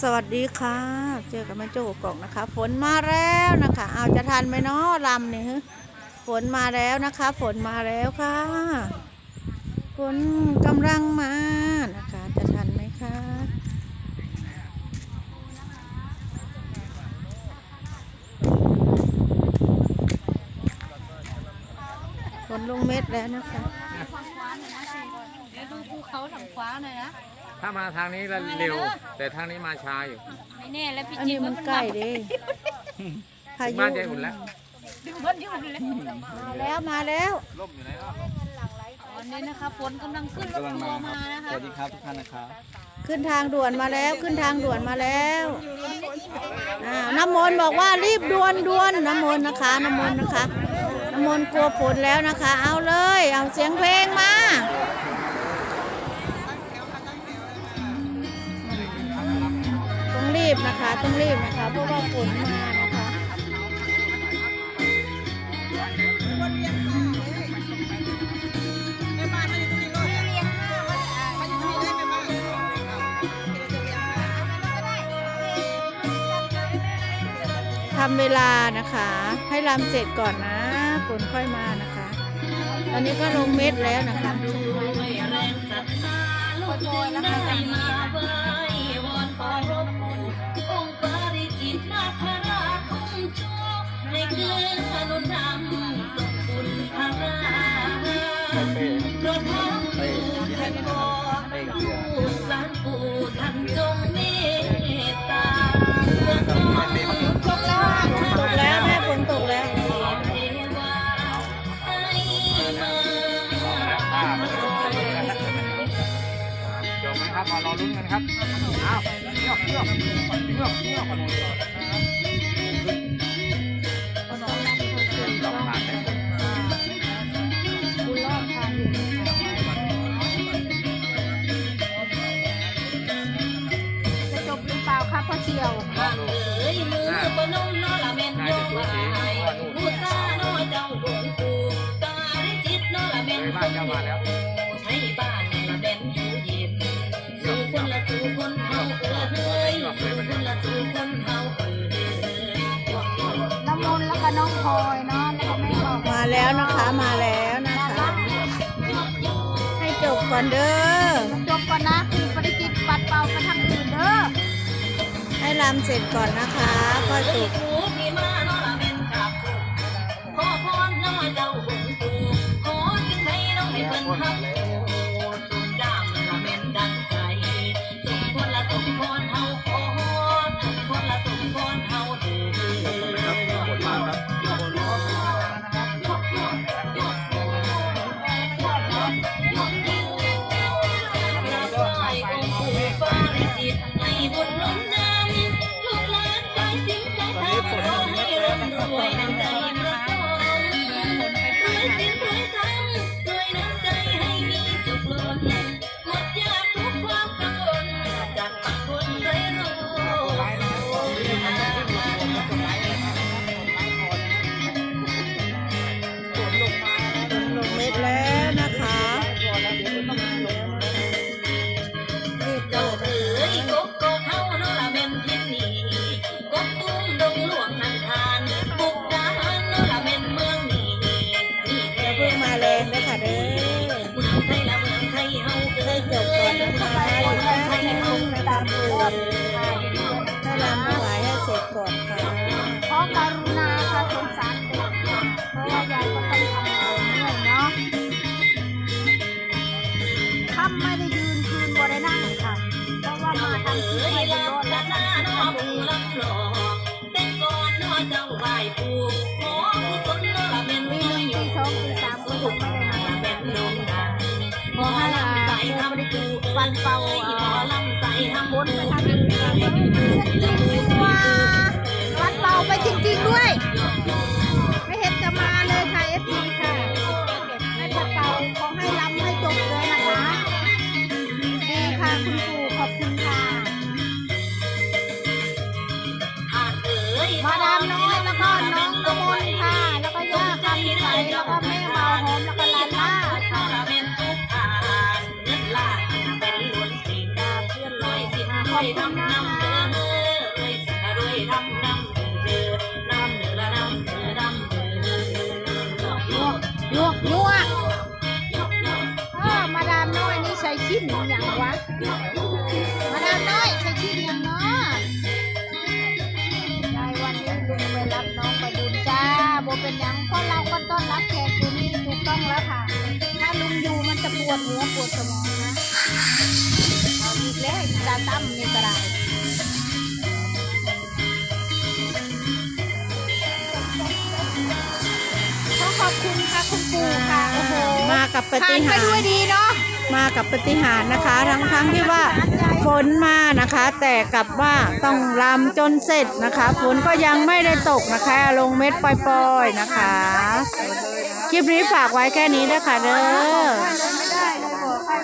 สวัสดีค่ะ เจอกับแม่โจ้กล่องนะคะ ฝนมาแล้วนะคะ เอาจะทันไหมเนาะลำนี่ฮะฝนมาแล้วนะคะ ฝนมาแล้วค่ะ ฝนกำลังมานะคะ จะทันไหมคะฝนลงเม็ดแล้วนะคะเดี๋ยวดูภูเขาทางขวาหน่อยนะ ถ้ามาทางนี้แล้วเร็ว แต่ทางนี้มาช้าอยู่ไม่แน่แล้วพี่อันจิ๊นี้บมันใกล้เด้พายุบ้านยายอุ่นแล้วดึงมันอยู่เลยมาแล้วมาแล้วร่มอยู่ไหนครับตอนนี้นะคะฝนกำลังขึ้นรถทัวร์มานะคะสวัสดีครับทุกท่านนะครับ ขึ้นทางด่วนมาแล้วขึ้นทางด่วนมาแล้วอ่าน้ำมนต์บอกว่ารีบด่วนด่วนน้ำมนต์นะคะน้ำมนต์นะคะน้ำมนต์กลัวฝนแล้วนะคะ เอาเลย เอาเสียงเพลงมา ต้องรีบนะคะ เพราะว่าฝนมานะคะทำเวลานะคะ ให้ลำเสร็จก่อนนะฝนค่อยมานะคะ ตอนนี้ก็ลงเม็ดแล้วนะคะ เป้เป้เป้กับเพื่อนตกแล้วแม่ฝนตกแล้วจบไหมครับมารอลุ้นกันครับอ้าวเงียบเงียบเงียบเงียบ เลยบ้านเจ้ามาแล้วใช้บ้านละแบนอยู่เย็นสู่คนละสู่คนเฮาเออเฮ้ยสู่คนละสู่คนเฮาเออเฮ้ยน้ำมนต์แล้วก็น้องพลอยเนาะแล้วก็แม่บอกมาแล้วนะคะมาแล้วนะคะ ให้จบก่อนเด้อจบก่อนนะคือปฏิจิตปัดเป่าไปทางอื่นเด้อให้ลำเสร็จก่อนนะคะค่อยจบ น้อง ลงตามตัวให้ลำถวายให้เสร็จก่อนค่ะ ขอการุณาค่ะสงสารเด็กค่ะเพราะว่ายายก็ต้องทำงานเหนื่อยเนาะค่ำไม่ได้ยืนคืนบ่ได้นั่งค่ะ เพราะว่ามาทำที่เอ้ยไม่ได้ลำรอดและทำคลิปให้ดูมีหนึ่งปีสองตีสามก็ยังไม่ได้มาละแม่นโด่งดังขอให้ลาใส่ทำได้คือปันเป่า มอ่าอลำใส่ทำบนไปทางอื่นค่ะจริงๆว่าปันเบาไปจริง ๆ ด้วย ชิ้นอย่างวะ มาดามน้อยใส่ชิ้นอย่างเนาะได้วันนี้ลุงไปรับน้องไปบุญจ้าโบเป็นหยังเพราะเราก็ต้อนรับแขกอยู่นี่ถูกต้องแล้วค่ะ ถ้าลุงอยู่มันจะปวดหัวปวดสมองนะเอาอีกแล้วดาตั้มนี่ก็ได้ขอขอบคุณค่ะคุณปู่ค่ะโอ้โหมากับปผ่าฏินไปหารด้วยย์ดีเนาะ มากับปฏิหารนะคะ ทั้งทั้งที่ว่าฝนมานะคะ แต่กลับว่าต้องรำจนเสร็จนะคะฝนก็ยังไม่ได้ตกนะคะ ลงเม็ดปล่อยๆนะคะ คลิปนี้ฝากไว้แค่นี้นะคะเด้อ